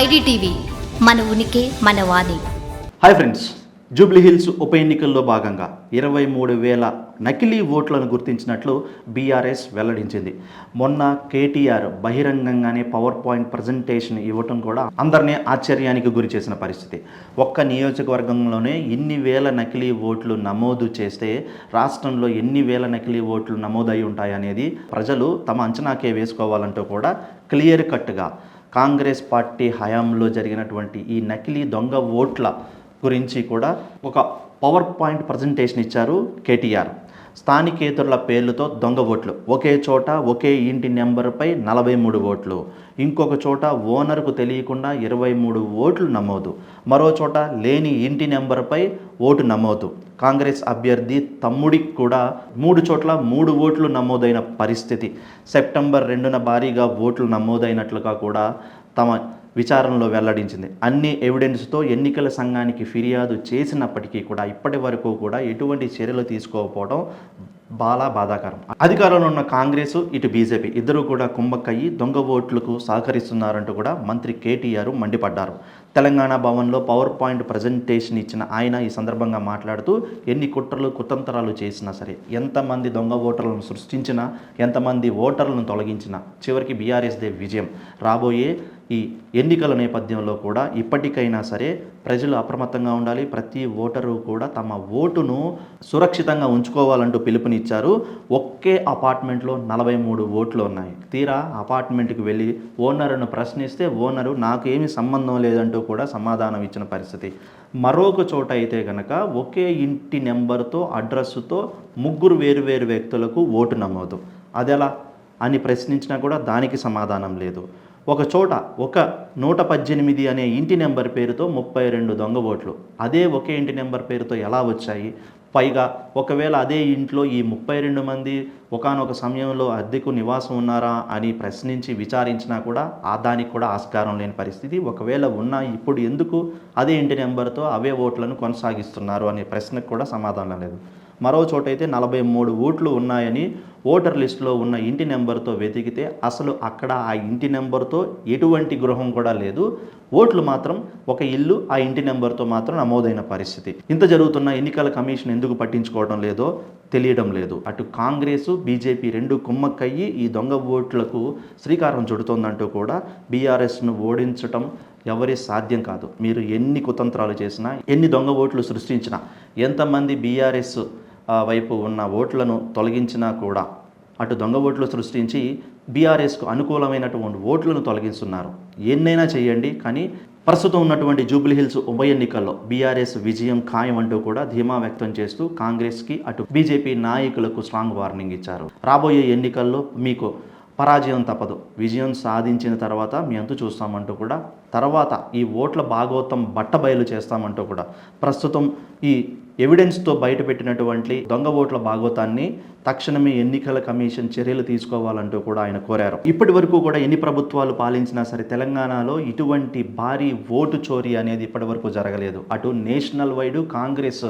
IDTV మన ఉనికి మన వాణి. హాయ్ ఫ్రెండ్స్ జూబ్లీ హిల్స్ ఉప ఎన్నికల్లో భాగంగా ఇరవై మూడు వేల నకిలీ ఓట్లను గుర్తించినట్లు బీఆర్ఎస్ వెల్లడించింది. మొన్న కేటీఆర్ బహిరంగంగానే పవర్ పాయింట్ ప్రజెంటేషన్ ఇవ్వటం కూడా అందరినీ ఆశ్చర్యానికి గురి చేసిన పరిస్థితి. ఒక్క నియోజకవర్గంలోనే ఇన్ని వేల నకిలీ ఓట్లు నమోదు చేస్తే రాష్ట్రంలో ఎన్ని వేల నకిలీ ఓట్లు నమోదై ఉంటాయనేది ప్రజలు తమ అంచనాకే వేసుకోవాలంటూ కూడా క్లియర్ కట్గా కాంగ్రెస్ పార్టీ హయాంలో జరిగినటువంటి ఈ నకిలీ దొంగ ఓట్ల గురించి కూడా ఒక పవర్ పాయింట్ ప్రజెంటేషన్ ఇచ్చారు కేటీఆర్. స్థానికేతరుల పేర్లతో దొంగ ఓట్లు. ఒకే చోట ఒకే ఇంటి నెంబర్పై నలభై మూడు ఓట్లు. ఇంకొక చోట ఓనర్కు తెలియకుండా ఇరవై మూడు ఓట్లు నమోదు. మరో చోట లేని ఇంటి నెంబర్పై ఓటు నమోదు. కాంగ్రెస్ అభ్యర్థి తమ్ముడికి కూడా మూడు చోట్ల మూడు ఓట్లు నమోదైన పరిస్థితి. సెప్టెంబర్ రెండున భారీగా ఓట్లు నమోదైనట్లుగా కూడా తమ విచారణలో వెల్లడించింది. అన్ని ఎవిడెన్స్తో ఎన్నికల సంఘానికి ఫిర్యాదు చేసినప్పటికీ కూడా ఇప్పటి వరకు కూడా ఎటువంటి చర్యలు తీసుకోకపోవడం బాలా బాధాకరం. అధికారంలో ఉన్న కాంగ్రెస్ ఇటు బీజేపీ ఇద్దరు కూడా కుంభక్కయ్యి దొంగ ఓట్లకు సహకరిస్తున్నారంటూ కూడా మంత్రి కేటీఆర్ మండిపడ్డారు. తెలంగాణ భవన్లో పవర్ పాయింట్ ప్రజెంటేషన్ ఇచ్చిన ఆయన ఈ సందర్భంగా మాట్లాడుతూ ఎన్ని కుట్రలు కుతంత్రాలు చేసినా సరే ఎంతమంది దొంగ ఓటర్లను సృష్టించినా ఎంతమంది ఓటర్లను తొలగించినా చివరికి బీఆర్ఎస్దే విజయం. రాబోయే ఈ ఎన్నికల నేపథ్యంలో కూడా ఇప్పటికైనా సరే ప్రజలు అప్రమత్తంగా ఉండాలి. ప్రతి ఓటరు కూడా తమ ఓటును సురక్షితంగా ఉంచుకోవాలంటూ పిలుపునిచ్చారు. ఒకే అపార్ట్మెంట్లో నలభై మూడు ఓట్లు ఉన్నాయి. తీరా అపార్ట్మెంట్కి వెళ్ళి ఓనర్ను ప్రశ్నిస్తే ఓనరు నాకు ఏమి సంబంధం లేదంటూ కూడా సమాధానం ఇచ్చిన పరిస్థితి. మరొక చోట అయితే కనుక ఒకే ఇంటి నెంబర్తో అడ్రస్తో ముగ్గురు వేరు వేరు వ్యక్తులకు ఓటు నమోదు. అదెలా అని ప్రశ్నించినా కూడా దానికి సమాధానం లేదు. ఒక చోట ఒక నూట పద్దెనిమిది అనే ఇంటి నెంబర్ పేరుతో ముప్పై రెండు దొంగ ఓట్లు. అదే ఒకే ఇంటి నెంబర్ పేరుతో ఎలా వచ్చాయి? పైగా ఒకవేళ అదే ఇంట్లో ఈ ముప్పై రెండు మంది ఒకానొక సమయంలో అద్దెకు నివాసం ఉన్నారా అని ప్రశ్నించి విచారించినా కూడా ఆ దానికి కూడా ఆస్కారం లేని పరిస్థితి. ఒకవేళ ఉన్నా ఇప్పుడు ఎందుకు అదే ఇంటి నెంబర్తో అవే ఓట్లను కొనసాగిస్తున్నారు అనే ప్రశ్నకు కూడా సమాధానం లేదు. మరో చోటైతే నలభై మూడు ఓట్లు ఉన్నాయని ఓటర్ లిస్టులో ఉన్న ఇంటి నెంబర్తో వెతికితే అసలు అక్కడ ఆ ఇంటి నెంబర్తో ఎటువంటి గృహం కూడా లేదు. ఓట్లు మాత్రం ఒక ఇల్లు ఆ ఇంటి నెంబర్తో మాత్రం నమోదైన పరిస్థితి. ఇంత జరుగుతున్న ఎన్నికల కమిషన్ ఎందుకు పట్టించుకోవడం లేదో తెలియడం లేదు. అటు కాంగ్రెస్ బీజేపీ రెండు కుమ్మక్కయ్యి ఈ దొంగ ఓట్లకు శ్రీకారం చుడుతోందంటూ కూడా బీఆర్ఎస్ను ఓడించటం ఎవరి సాధ్యం కాదు. మీరు ఎన్ని కుతంత్రాలు చేసినా ఎన్ని దొంగ ఓట్లు సృష్టించినా ఎంతమంది బీఆర్ఎస్ వైపు ఉన్న ఓట్లను తొలగించినా కూడా అటు దొంగ ఓట్లు సృష్టించి బీఆర్ఎస్కు అనుకూలమైనటువంటి ఓట్లను తొలగిస్తున్నారు. ఎన్నైనా చేయండి కానీ ప్రస్తుతం ఉన్నటువంటి జూబ్లీ హిల్స్ ఉప ఎన్నికల్లో బీఆర్ఎస్ విజయం ఖాయం అంటూ కూడా ధీమా వ్యక్తం చేస్తూ కాంగ్రెస్కి అటు బీజేపీ నాయకులకు స్ట్రాంగ్ వార్నింగ్ ఇచ్చారు. రాబోయే ఎన్నికల్లో మీకు పరాజయం తప్పదు. విజయం సాధించిన తర్వాత మీ అంతు చూస్తామంటూ కూడా తర్వాత ఈ ఓట్ల భాగవతం బట్టబయలు చేస్తామంటూ కూడా ప్రస్తుతం ఈ ఎవిడెన్స్తో బయటపెట్టినటువంటి దొంగ ఓట్ల భాగవతాన్ని తక్షణమే ఎన్నికల కమిషన్ చర్యలు తీసుకోవాలంటూ కూడా ఆయన కోరారు. ఇప్పటి వరకు కూడా ఎన్ని ప్రభుత్వాలు పాలించినా సరే తెలంగాణలో ఇటువంటి భారీ ఓటు చోరీ అనేది ఇప్పటి వరకు జరగలేదు. అటు నేషనల్ వైడ్ కాంగ్రెస్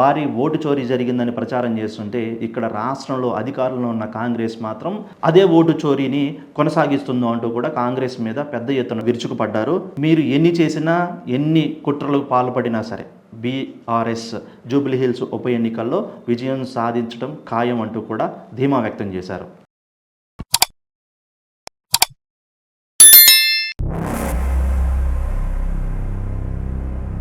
భారీ ఓటు చోరీ జరిగిందని ప్రచారం చేస్తుంటే ఇక్కడ రాష్ట్రంలో అధికారంలో ఉన్న కాంగ్రెస్ మాత్రం అదే ఓటు చోరీని కొనసాగిస్తుందో అంటూ కూడా కాంగ్రెస్ మీద పెద్ద ఎత్తున విరుచుకుపడ్డారు. మీరు ఎన్ని చేసినా ఎన్ని కుట్రలకు పాల్పడినా సరే బీఆర్ఎస్ జూబ్లీహిల్స్ ఉప ఎన్నికల్లో విజయం సాధించడం ఖాయం అంటూ కూడా ధీమా వ్యక్తం చేశారు.